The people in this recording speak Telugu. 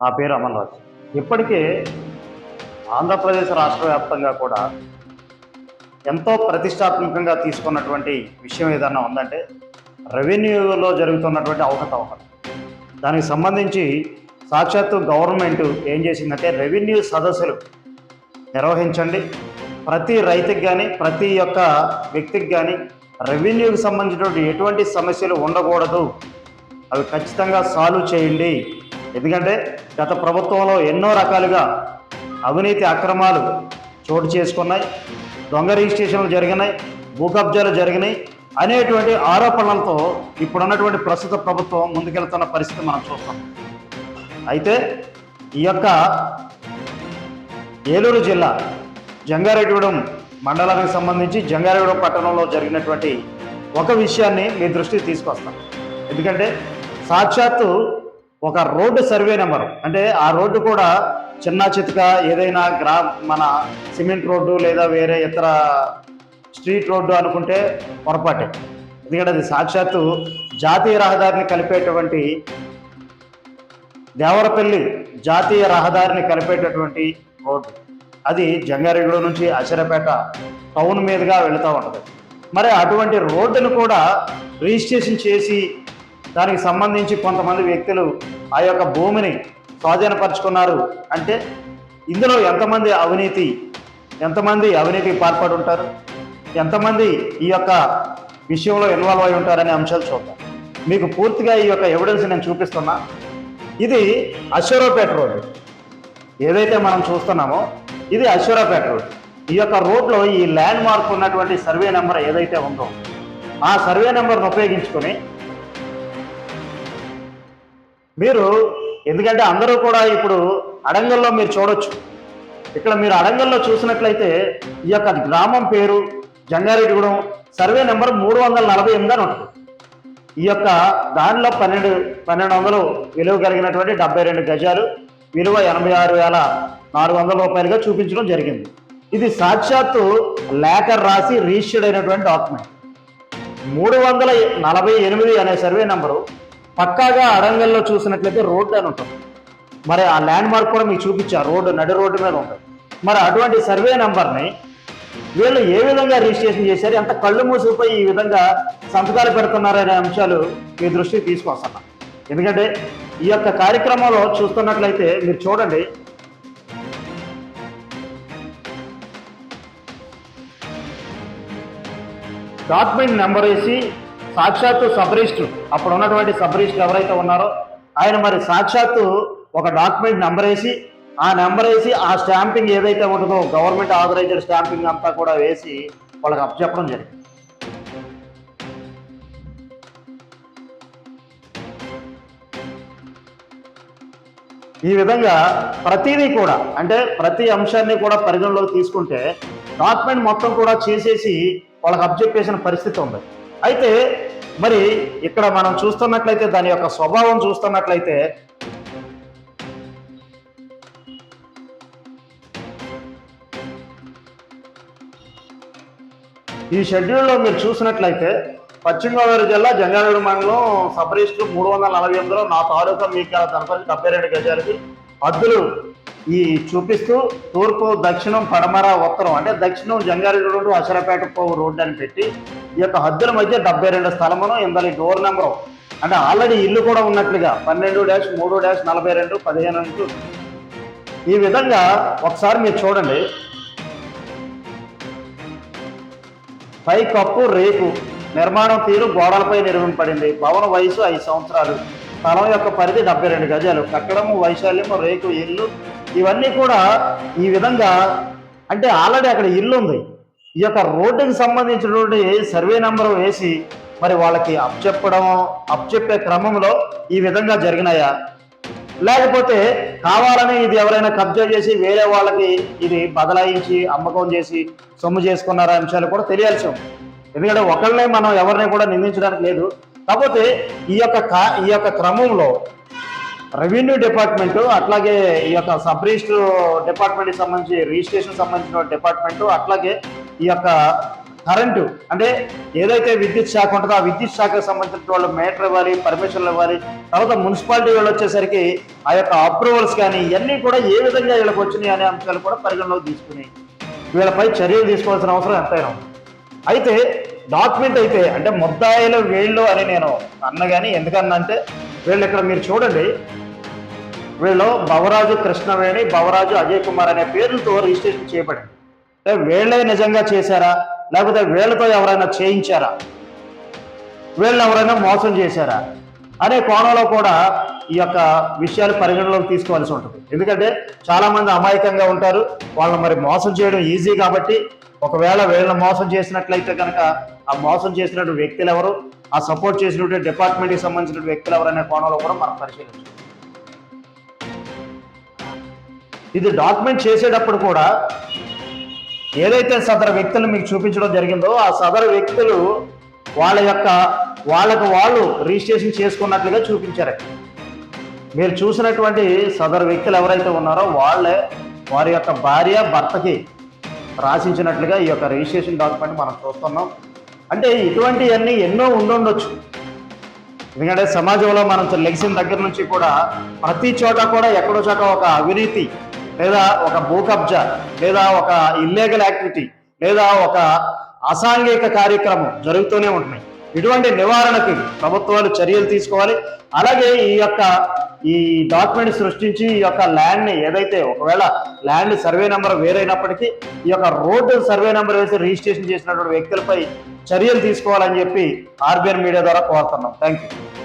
నా పేరు అమన్ రాజ్ ఇప్పటికే ఆంధ్రప్రదేశ్ రాష్ట్ర వ్యాప్తంగా కూడా ఎంతో ప్రతిష్టాత్మకంగా తీసుకున్నటువంటి విషయం ఏదన్నా ఉందంటే రెవెన్యూలో జరుగుతున్నటువంటి అవకతవకలు దానికి సంబంధించి సాక్షాత్తు గవర్నమెంట్ ఏం చేసిందంటే రెవెన్యూ సదస్సులు నిర్వహించండి. ప్రతి రైతుకి కానీ ప్రతి ఒక్క వ్యక్తికి కానీ రెవెన్యూకి సంబంధించినటువంటి ఎటువంటి సమస్యలు ఉండకూడదు. అవి ఖచ్చితంగా సాల్వ్ చేయండి. ఎందుకంటే గత ప్రభుత్వంలో ఎన్నో రకాలుగా అవినీతి అక్రమాలు చోటు చేసుకున్నాయి దొంగ రిజిస్ట్రేషన్లు జరిగినాయి భూకబ్జాలు జరిగినాయి అనేటువంటి ఆరోపణలతో ఇప్పుడున్నటువంటి ప్రస్తుత ప్రభుత్వం ముందుకెళ్తున్న పరిస్థితి మనం చూస్తాం. అయితే ఈ యొక్క ఏలూరు జిల్లా జంగారెడ్డిగూడెం మండలానికి సంబంధించి జంగారెడ్డిగూడెం పట్టణంలో జరిగినటువంటి ఒక విషయాన్ని మీ దృష్టికి తీసుకొస్తాను ఎందుకంటే సాక్షాత్తు ఒక రోడ్డు సర్వే నెంబర్. అంటే ఆ రోడ్డు కూడా చిన్న చితక ఏదైనా గ్రా మన సిమెంట్ రోడ్డు లేదా వేరే ఇతర స్ట్రీట్ రోడ్డు అనుకుంటే పొరపాటే. ఎందుకంటే అది సాక్షాత్తు జాతీయ రహదారిని కలిపేటువంటి దేవరపల్లి జాతీయ రహదారిని కలిపేటటువంటి రోడ్డు. అది జంగారెడ్డి నుంచి అశరపేట టౌన్ మీదుగా వెళుతూ ఉంటుంది. మరి అటువంటి రోడ్డును కూడా రిజిస్ట్రేషన్ చేసి దానికి సంబంధించి కొంతమంది వ్యక్తులు ఆ యొక్క భూమిని స్వాధీనపరుచుకున్నారు. అంటే ఇందులో ఎంతమంది అవినీతి ఎంతమంది అవినీతికి పాల్పడి ఉంటారు? ఎంతమంది ఈ యొక్క విషయంలో ఇన్వాల్వ్ అయి ఉంటారనే అంశాలు చూద్దాం. మీకు పూర్తిగా ఈ యొక్క ఎవిడెన్స్ నేను చూపిస్తున్నా. ఇది అశ్వరాపేట రోడ్డు. ఏదైతే మనం చూస్తున్నామో ఇది అశ్వరావుపేట రోడ్ ఈ యొక్క రోడ్లో ఈ ల్యాండ్ మార్క్ ఉన్నటువంటి సర్వే నెంబర్ ఏదైతే ఉందో ఆ సర్వే నెంబర్ను ఉపయోగించుకొని మీరు ఎందుకంటే అందరూ కూడా ఇప్పుడు అడంగల్లో మీరు చూడొచ్చు. ఇక్కడ మీరు అడంగల్లో చూసినట్లయితే ఈ యొక్క గ్రామం పేరు జంగారెడ్డిగూడెం సర్వే నెంబర్ మూడు వందల నలభై ఎనిమిది అని ఉంటుంది. ఈ యొక్క దానిలో పన్నెండు పన్నెండు వందలు విలువ కలిగినటువంటి డెబ్బై రెండు గజాలు విలువ ఎనభై ఆరు వేల నాలుగు వందల రూపాయలుగా చూపించడం జరిగింది. ఇది సాక్షాత్తు లేఖర్ రాసి రిజిస్టర్డ్ అయినటువంటి డాక్యుమెంట్. మూడు వందల నలభై ఎనిమిది అనే సర్వే నెంబరు పక్కాగా అడంగల్లో చూసినట్లయితే రోడ్డు అని ఉంటుంది. మరి ఆ ల్యాండ్ మార్క్ కూడా మీకు చూపించా రోడ్డు నడి రోడ్డు మీద ఉంటుంది. మరి అటువంటి సర్వే నెంబర్ని వీళ్ళు ఏ విధంగా రిజిస్ట్రేషన్ చేశారు ఎంత కళ్ళు మూసిపోయి ఈ విధంగా సంతకాలు పెడుతున్నారనే అంశాలు మీ దృష్టికి తీసుకొస్తాను ఎందుకంటే ఈ యొక్క కార్యక్రమంలో చూస్తున్నట్లయితే మీరు చూడండి. డాక్యుమెంట్ నెంబర్ వేసి సాక్షాత్తు సబ్ అప్పుడు ఉన్నటువంటి సబ్ ఎవరైతే ఉన్నారో ఆయన మరి సాక్షాత్తు ఒక డాక్యుమెంట్ నెంబర్ వేసి ఆ నెంబర్ వేసి ఆ స్టాంపింగ్ ఏదైతే ఉంటుందో గవర్నమెంట్ ఆథరైజ్డ్ స్టాంపింగ్ అంతా కూడా వేసి వాళ్ళకి అప్పచెప్పడం జరిగింది. ఈ విధంగా ప్రతిదీ కూడా అంటే ప్రతి అంశాన్ని కూడా పరిగణలోకి తీసుకుంటే డాక్యుమెంట్ మొత్తం కూడా చేసేసి వాళ్ళకి అబ్జెక్ట్ చేసిన పరిస్థితి ఉంది. అయితే మరి ఇక్కడ మనం చూస్తున్నట్లయితే దాని యొక్క స్వభావం చూస్తున్నట్లయితే ఈ షెడ్యూల్లో మీరు చూసినట్లయితే పశ్చిమ గోదావరి జిల్లా జంగారెడ్డి మండలం సబ్ రిజిస్టర్ మూడు వందల నలభై ఎనిమిదిలో నా తాలూకా మీకు తనపతి డెబ్బై రెండు గజాలకి హద్దులు ఈ చూపిస్తూ తూర్పు దక్షిణం పడమర ఉత్తరం అంటే దక్షిణం జంగారెడ్డి రోడ్డు అసరపేట పోవు రోడ్డు అని పెట్టి ఈ యొక్క హద్దుల మధ్య డెబ్బై రెండు స్థలమును ఇందలి డోర్ నెంబరు అంటే ఆల్రెడీ ఇల్లు కూడా ఉన్నట్లుగా పన్నెండు డాష్ మూడు డాష్ నలభై రెండు పదిహేను ఇంటూ. ఈ విధంగా ఒకసారి మీరు చూడండి. పై కప్పు రేకు నిర్మాణం తీరు గోడలపై నిర్మింపబడింది. భవన వయసు ఐదు సంవత్సరాలు. స్థలం యొక్క పరిధి డెబ్బై రెండు గజాలు. కట్టడము వైశాల్యము రేకు ఇల్లు ఇవన్నీ కూడా ఈ విధంగా అంటే ఆల్రెడీ అక్కడ ఇల్లు ఉంది. ఈ యొక్క రోడ్డుకి సంబంధించినటువంటి సర్వే నెంబర్ వేసి మరి వాళ్ళకి అప్పచెప్పడం అప్పచెప్పే క్రమంలో ఈ విధంగా జరిగినాయా? లేకపోతే కావాలని ఇది ఎవరైనా కబ్జా చేసి వేరే వాళ్ళకి ఇది బదలాయించి అమ్మకం చేసి సొమ్ము చేసుకున్నారా అంశాలు కూడా తెలియాల్సి ఉంది. ఎందుకంటే ఒకళ్ళనే మనం ఎవరిని కూడా నిందించడానికి లేదు. కాకపోతే ఈ యొక్క కా ఈ యొక్క క్రమంలో రెవెన్యూ డిపార్ట్మెంటు అట్లాగే ఈ యొక్క సబ్ రిజిస్టర్ డిపార్ట్మెంట్కి సంబంధించి రిజిస్ట్రేషన్ సంబంధించిన డిపార్ట్మెంటు అట్లాగే ఈ యొక్క కరెంటు అంటే ఏదైతే విద్యుత్ శాఖ ఉంటుందో ఆ విద్యుత్ శాఖకు సంబంధించిన వాళ్ళు మీటర్ ఇవ్వాలి పర్మిషన్లు ఇవ్వాలి. తర్వాత మున్సిపాలిటీ వాళ్ళు వచ్చేసరికి ఆ యొక్క అప్రూవల్స్ కానీ ఇవన్నీ కూడా ఏ విధంగా వీళ్ళకి వచ్చినాయి అనే అంశాలు కూడా పరిగణలోకి తీసుకుని వీళ్ళపై చర్యలు తీసుకోవాల్సిన అవసరం ఎంతైనా అయితే డాక్యుమెంట్ అయితే అంటే ముద్దాయిలు వీళ్ళు అని నేను అన్న కానీ ఎందుకన్నా అంటే వీళ్ళు ఇక్కడ మీరు చూడండి. వీళ్ళు భవరాజు కృష్ణవేణి భవరాజు అజయ్ కుమార్ అనే పేర్లతో రిజిస్ట్రేషన్ చేయబడింది. వీళ్ళే నిజంగా చేశారా? లేకపోతే వీళ్ళతో ఎవరైనా చేయించారా? వీళ్ళని ఎవరైనా మోసం చేశారా? అనే కోణంలో కూడా ఈ యొక్క విషయాలు పరిగణలోకి తీసుకోవాల్సి ఉంటుంది. ఎందుకంటే చాలామంది అమాయకంగా ఉంటారు. వాళ్ళని మరి మోసం చేయడం ఈజీ కాబట్టి ఒకవేళ వీళ్ళని మోసం చేసినట్లయితే కనుక ఆ మోసం చేసినటువంటి వ్యక్తులు ఎవరు? ఆ సపోర్ట్ చేసినటువంటి డిపార్ట్మెంట్కి సంబంధించిన వ్యక్తులు ఎవరు అనే కోణంలో కూడా మనం పరిశీలించాలి ఇది డాక్యుమెంట్ చేసేటప్పుడు కూడా ఏదైతే సదరు వ్యక్తులు మీకు చూపించడం జరిగిందో ఆ సదరు వ్యక్తులు వాళ్ళ యొక్క వాళ్ళకు వాళ్ళు రిజిస్ట్రేషన్ చేసుకున్నట్లుగా చూపించారు. మీరు చూసినటువంటి సదరు వ్యక్తులు ఎవరైతే ఉన్నారో వాళ్ళే వారి యొక్క భార్య భర్తకి రాసించినట్లుగా ఈ యొక్క రిజిస్ట్రేషన్ డాక్యుమెంట్ మనం చూస్తున్నాం. అంటే ఇటువంటివన్నీ ఎన్నో ఉండుండొచ్చు. ఎందుకంటే సమాజంలో మనం లెగిసిన దగ్గర నుంచి కూడా ప్రతి చోట కూడా ఎక్కడో చోట ఒక అవినీతి లేదా ఒక భూ కబ్జా లేదా ఒక ఇల్లీగల్ యాక్టివిటీ లేదా ఒక అసాంఘిక కార్యక్రమం జరుగుతూనే ఉంటున్నాయి. ఇటువంటి నివారణకి ప్రభుత్వాలు చర్యలు తీసుకోవాలి. అలాగే ఈ యొక్క ఈ డాక్యుమెంట్ సృష్టించి ఈ యొక్క ల్యాండ్ని ఏదైతే ఒకవేళ ల్యాండ్ సర్వే నెంబర్ వేరైనప్పటికీ ఈ యొక్క రోడ్డు సర్వే నెంబర్ వేసి రిజిస్ట్రేషన్ చేసినటువంటి వ్యక్తులపై చర్యలు తీసుకోవాలని చెప్పి ఆర్బీఐ మీడియా ద్వారా కోరుతున్నాం. Thank you